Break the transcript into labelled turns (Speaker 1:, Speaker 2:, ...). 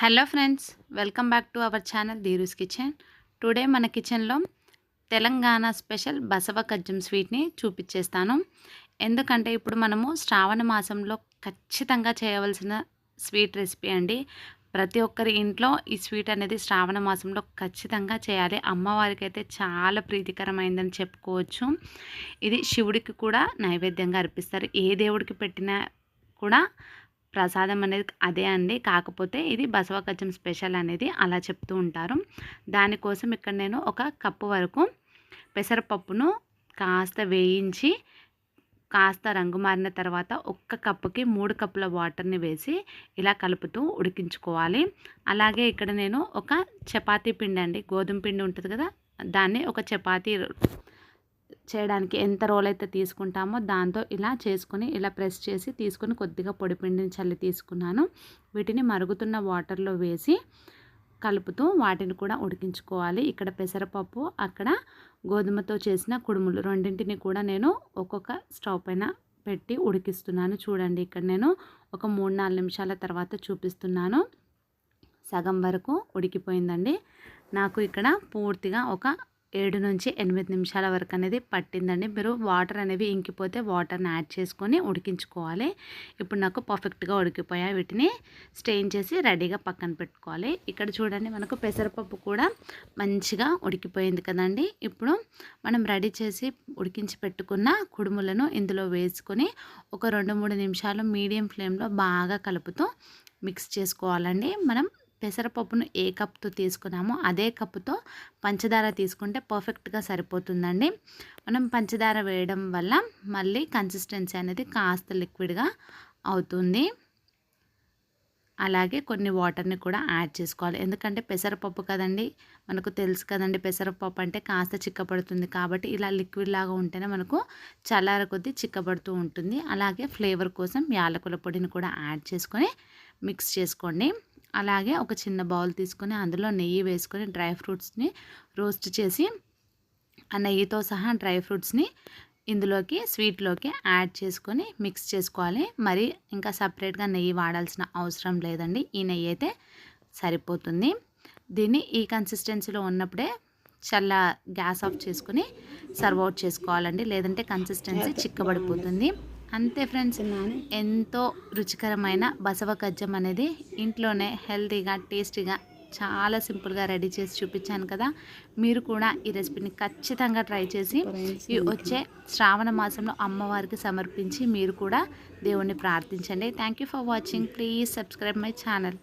Speaker 1: Hello friends welcome back to our channel Dheeru's kitchen. Today మన కిచెన్లో Telangana special Basava కజ్జం స్వీట్ని చూపించేస్తాను ఎందుకంటే ఇప్పుడు మనము శ్రావణ మాసంలో ఖచ్చితంగా చేయవలసిన స్వీట్ రెసిపీ అండి. ప్రతి ఒక్కరి ఇంట్లో ఈ స్వీట్ అనేది శ్రావణ మాసంలో ఖచ్చితంగా చేయాలి. అమ్మవారికి అయితే చాలా ప్రీతికరమైందని చెప్పుకోవచ్చు. ఇది శివుడికి కూడా నైవేద్యంగా అర్పిస్తారు. ఏ దేవుడికి పెట్టినా కూడా ప్రసాదం అనేది అదే అండి. కాకపోతే ఇది బసవకచ్చం స్పెషల్ అనేది అలా చెప్తూ ఉంటారు. దానికోసం ఇక్కడ నేను ఒక కప్పు వరకు పెసరపప్పును కాస్త వేయించి కాస్త రంగు మారిన తర్వాత ఒక్క కప్పుకి మూడు కప్పుల వాటర్ని వేసి ఇలా కలుపుతూ ఉడికించుకోవాలి. అలాగే ఇక్కడ నేను ఒక చపాతీ పిండి అండి గోధుమ పిండి ఉంటుంది కదా దాన్ని ఒక చపాతీ చేయడానికి ఎంత రోల్ అయితే తీసుకుంటామో దాంతో ఇలా చేసుకొని ఇలా ప్రెస్ చేసి తీసుకొని కొద్దిగా పొడిపిండిని చల్లి తీసుకున్నాను. వీటిని మరుగుతున్న వాటర్లో వేసి కలుపుతూ వాటిని కూడా ఉడికించుకోవాలి. ఇక్కడ పెసరపప్పు అక్కడ గోధుమతో చేసిన కుడుములు రెండింటిని కూడా నేను ఒక్కొక్క స్టవ్ పైన పెట్టి ఉడికిస్తున్నాను. చూడండి ఇక్కడ నేను ఒక మూడు నాలుగు నిమిషాల తర్వాత చూపిస్తున్నాను. సగం వరకు ఉడికిపోయిందండి. నాకు ఇక్కడ పూర్తిగా ఒక ఏడు నుంచి ఎనిమిది నిమిషాల వరకు అనేది పట్టిందండి. మీరు వాటర్ అనేవి ఇంకిపోతే వాటర్ని యాడ్ చేసుకొని ఉడికించుకోవాలి. ఇప్పుడు నాకు పర్ఫెక్ట్గా ఉడికిపోయాయి. వీటిని స్టెయిన్ చేసి రెడీగా పక్కన పెట్టుకోవాలి. ఇక్కడ చూడండి మనకు పెసరపప్పు కూడా మంచిగా ఉడికిపోయింది కదండి. ఇప్పుడు మనం రెడీ చేసి ఉడికించి పెట్టుకున్న కుడుములను ఇందులో వేసుకొని ఒక రెండు మూడు నిమిషాలు మీడియం ఫ్లేమ్లో బాగా కలుపుతూ మిక్స్ చేసుకోవాలండి. మనం పెసరపప్పును ఏ కప్తో తీసుకున్నామో అదే కప్పుతో పంచదార తీసుకుంటే పర్ఫెక్ట్గా సరిపోతుందండి. మనం పంచదార వేయడం వల్ల మళ్ళీ కన్సిస్టెన్సీ అనేది కాస్త లిక్విడ్గా అవుతుంది. అలాగే కొన్ని వాటర్ని కూడా యాడ్ చేసుకోవాలి. ఎందుకంటే పెసరపప్పు కదండి మనకు తెలుసు కదండి పెసరపప్పు అంటే కాస్త చిక్కబడుతుంది కాబట్టి ఇలా లిక్విడ్ లాగా ఉంటేనే మనకు చల్లార కొద్దీ చిక్కబడుతూ ఉంటుంది. అలాగే ఫ్లేవర్ కోసం యాలకుల పొడిని కూడా యాడ్ చేసుకొని మిక్స్ చేసుకోండి. అలాగే ఒక చిన్న బౌల్ తీసుకొని అందులో నెయ్యి వేసుకొని డ్రై ఫ్రూట్స్ని రోస్ట్ చేసి ఆ నెయ్యితో సహా డ్రై ఫ్రూట్స్ని ఇందులోకి స్వీట్లోకి యాడ్ చేసుకొని మిక్స్ చేసుకోవాలి. మరి ఇంకా సపరేట్గా నెయ్యి వాడాల్సిన అవసరం లేదండి. ఈ నెయ్యి అయితే సరిపోతుంది. దీన్ని ఈ కన్సిస్టెన్సీలో ఉన్నప్పుడే చల్ల గ్యాస్ ఆఫ్ చేసుకొని సర్వ్ అవుట్ చేసుకోవాలండి. లేదంటే కన్సిస్టెన్సీ చిక్కబడిపోతుంది. అంతే ఫ్రెండ్స్ ఎంతో రుచికరమైన బసవ కజ్జం అనేది ఇంట్లోనే హెల్తీగా టేస్టీగా చాలా సింపుల్గా రెడీ చేసి చూపించాను కదా. మీరు కూడా ఈ రెసిపీని ఖచ్చితంగా ట్రై చేసి ఈ వచ్చే శ్రావణ మాసంలో అమ్మవారికి సమర్పించి మీరు కూడా దేవుణ్ణి ప్రార్థించండి. Thank for watching. Please subscribe my channel.